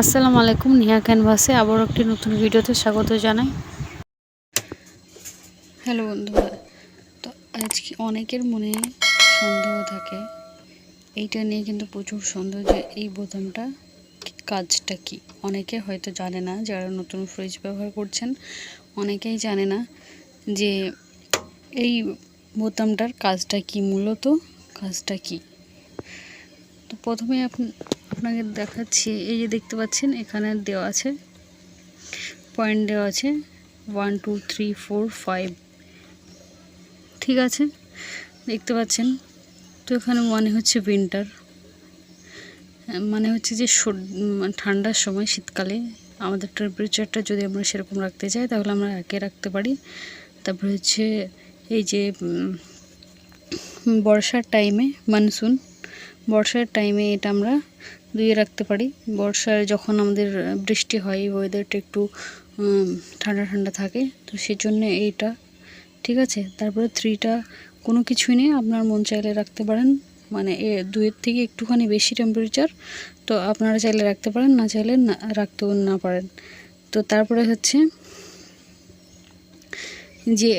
আসসালামু আলাইকুম, নিহা ক্যানভাসে আবার একটি নতুন ভিডিওতে স্বাগত জানাই। হ্যালো বন্ধুরা, তো আজকে অনেকের মনে সন্দেহ থাকে। এইটা নিয়ে কিন্তু প্রচুর সন্দেহ যে এই বোতামটা কাজটা কি? অনেকে হয়তো জানে না, যারা নতুন ফ্রিজ ব্যবহার করছেন, অনেকেই জানে না যে এই বোতামটার কাজটা কি মূলত, কাজটা কি? তো প্রথমে আপনি আপনাকে দেখাচ্ছি, এই যে দেখতে পাচ্ছেন, এখানে দেওয়া আছে পয়েন্ট দেওয়া আছে one two three four five ঠিক আছে? দেখতে পাচ্ছেন, তো এখানে মনে হচ্ছে উইন্টার মানে হচ্ছে যে ঠান্ডার সময় শীতকালে আমাদের টেম্পারেচারটা যদি আমরা সেরকম রাখতে চাই, তাহলে আমরা একে রাখতে পারি। তারপরে হচ্ছে এই যে বর্ষার টাইমে মানসুন বর্ষার টাইমে এটা আমরা ধুয়ে রাখতে পারি। বর্ষায় যখন আমাদের বৃষ্টি হয় ওয়েদারটা একটু ঠান্ডা ঠান্ডা থাকে, তো সেই জন্য এইটা, ঠিক আছে? তারপরে থ্রিটা কোনো কিছুই নেই, আপনার মন চাইলে রাখতে পারেন। মানে এ দুয়ের থেকে একটুখানি বেশি টেম্পারেচার তো আপনারা চাইলে রাখতে পারেন, না চাইলে না, রাখতেও না পারেন। তো তারপরে হচ্ছে যে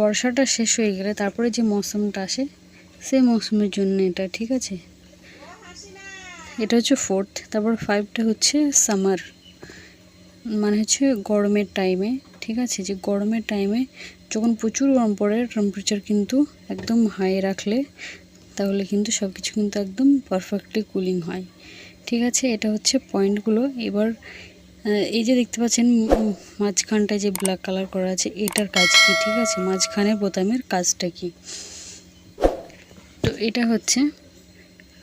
বর্ষাটা শেষ হয়ে গেলে তারপরে যে মৌসুমটা আসে সেই মৌসুমের জন্য এটা, ঠিক আছে? এটা হচ্ছে ফোর্থ তারপর ফাইভটা হচ্ছে সামার মানে হচ্ছে গরমের টাইমে ঠিক আছে? যে গরমের টাইমে যখন প্রচুর গরম পড়ে টেম্পারেচার কিন্তু একদম হাই রাখলে তাহলে কিন্তু সব কিছু কিন্তু একদম পারফেক্টলি কুলিং হয়। ঠিক আছে? এটা হচ্ছে পয়েন্টগুলো এবার এই যে দেখতে পাচ্ছেন মাঝখানটায় যে ব্ল্যাক কালার করা আছে, এটার কাজ কি? ঠিক আছে? মাঝখানের বোতামের কাজটা কি? এটা হচ্ছে।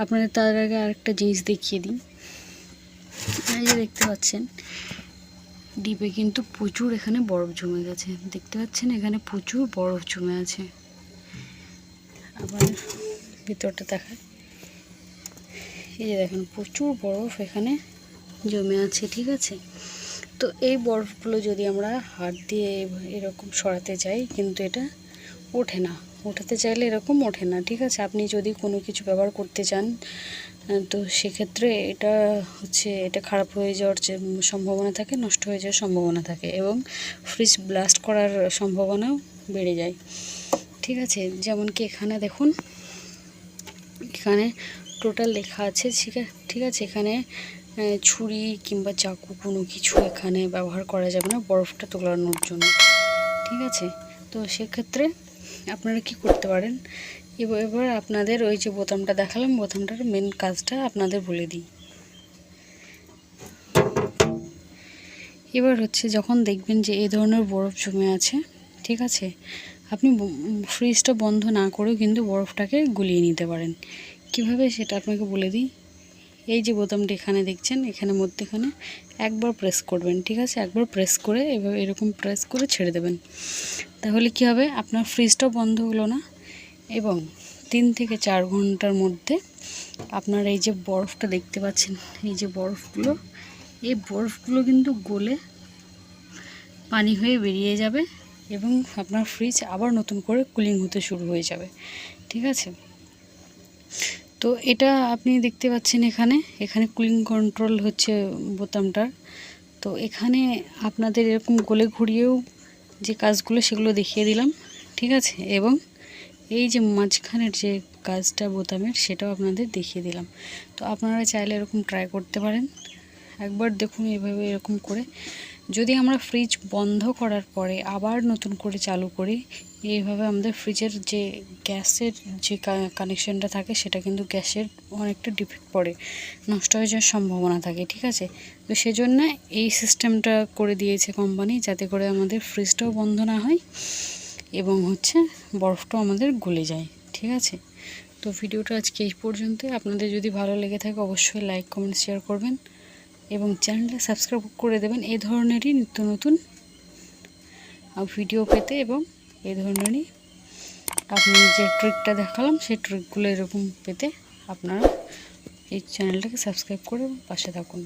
আপনাদের তার আগে আরেকটা জিনিস দেখিয়ে দিই। এই যে দেখতে পাচ্ছেন, ডিপে কিন্তু প্রচুর এখানে বরফ জমে গেছে। দেখতে পাচ্ছেন, এখানে প্রচুর বরফ জমে আছে। আবার ভিতরটা দেখায় এই যে দেখেন, প্রচুর বরফ এখানে জমে আছে, ঠিক আছে? তো এই বরফগুলো যদি আমরা হাত দিয়ে এরকম সরাতে যাই, কিন্তু এটা ওঠে না। ওঠাতে চাইলে এরকম ওঠে না, ঠিক আছে? আপনি যদি কোনো কিছু ব্যবহার করতে চান তো সেক্ষেত্রে এটা হচ্ছে, এটা খারাপ হয়ে যাওয়ার যে সম্ভাবনা থাকে, নষ্ট হয়ে যাওয়ার সম্ভাবনা থাকে এবং ফ্রিজ ব্লাস্ট করার সম্ভাবনাও বেড়ে যায়। ঠিক আছে? যেমন কি এখানে দেখুন, এখানে টোটাল লেখা আছে, ঠিক আছে? এখানে ছুরি কিংবা চাকু কোনো কিছু এখানে ব্যবহার করা যাবে না, বরফটা তোলানোর জন্য। ঠিক আছে? তো সেক্ষেত্রে আপনারা কি করতে পারেন? এবার আপনাদের ওই যে বোতামটা দেখালাম, বোতামটার মেন কাজটা আপনাদের বলে দিই। এবার হচ্ছে যখন দেখবেন যে এই ধরনের বরফ জমে আছে, ঠিক আছে? আপনি ফ্রিজটা বন্ধ না করেও কিন্তু বরফটাকে গুলিয়ে নিতে পারেন। কীভাবে সেটা আপনাকে বলে দিই? এই যে বোতামটি এখানে দেখছেন, এখানে মধ্যেখানে একবার প্রেস করবেন, ঠিক আছে? একবার প্রেস করে এভাবে এরকম প্রেস করে ছেড়ে দেবেন। তাহলে কি হবে? আপনার ফ্রিজটাও বন্ধ হলো না এবং তিন থেকে চার ঘণ্টার মধ্যে আপনার এই যে বরফটা দেখতে পাচ্ছেন, এই যে বরফগুলো, এই বরফগুলো কিন্তু গলে পানি হয়ে বেরিয়ে যাবে এবং আপনার ফ্রিজ আবার নতুন করে কুলিং হতে শুরু হয়ে যাবে। ঠিক আছে? তো এটা আপনি দেখতে পাচ্ছেন এখানে এখানে কুলিং কন্ট্রোল হচ্ছে বোতামটার। তো এখানে আপনাদের এরকম গোলে ঘুরিয়েও যে কাজগুলো সেগুলো দেখিয়ে দিলাম, ঠিক আছে? এবং এই যে মাঝখানের যে কাজটা বোতামের, সেটাও আপনাদের দেখিয়ে দিলাম। তো আপনারা চাইলে এরকম ট্রাই করতে পারেন। একবার দেখুন এভাবে এরকম করে। যদি আমরা ফ্রিজ বন্ধ করার পরে আবার নতুন করে চালু করি, এইভাবে আমাদের ফ্রিজের যে গ্যাসের যে কানেকশনটা থাকে, সেটা কিন্তু গ্যাসের অনেকটা ডিফেক্ট পড়ে, নষ্ট হয়ে যাওয়ার সম্ভাবনা থাকে, ঠিক আছে? তো সেজন্য এই সিস্টেমটা করে দিয়েছে কোম্পানি যাতে করে আমাদের ফ্রিজটাও বন্ধ না হয় এবং হচ্ছে বরফটাও আমাদের গলে যায়, ঠিক আছে? তো ভিডিওটা আজকে এই পর্যন্তই। আপনাদের যদি ভালো লেগে থাকে, অবশ্যই লাইক কমেন্ট শেয়ার করবেন। এবং চ্যানেলটা সাবস্ক্রাইব করে দেবেন এ ধরনেরই নিত্য নতুন ভিডিও পেতে এবং এ ধরনেরই আপনি যে ট্রিকটা দেখালাম, সেই ট্রিকগুলো এরকম পেতে আপনারা এই চ্যানেলটাকে সাবস্ক্রাইব করে পাশে থাকুন।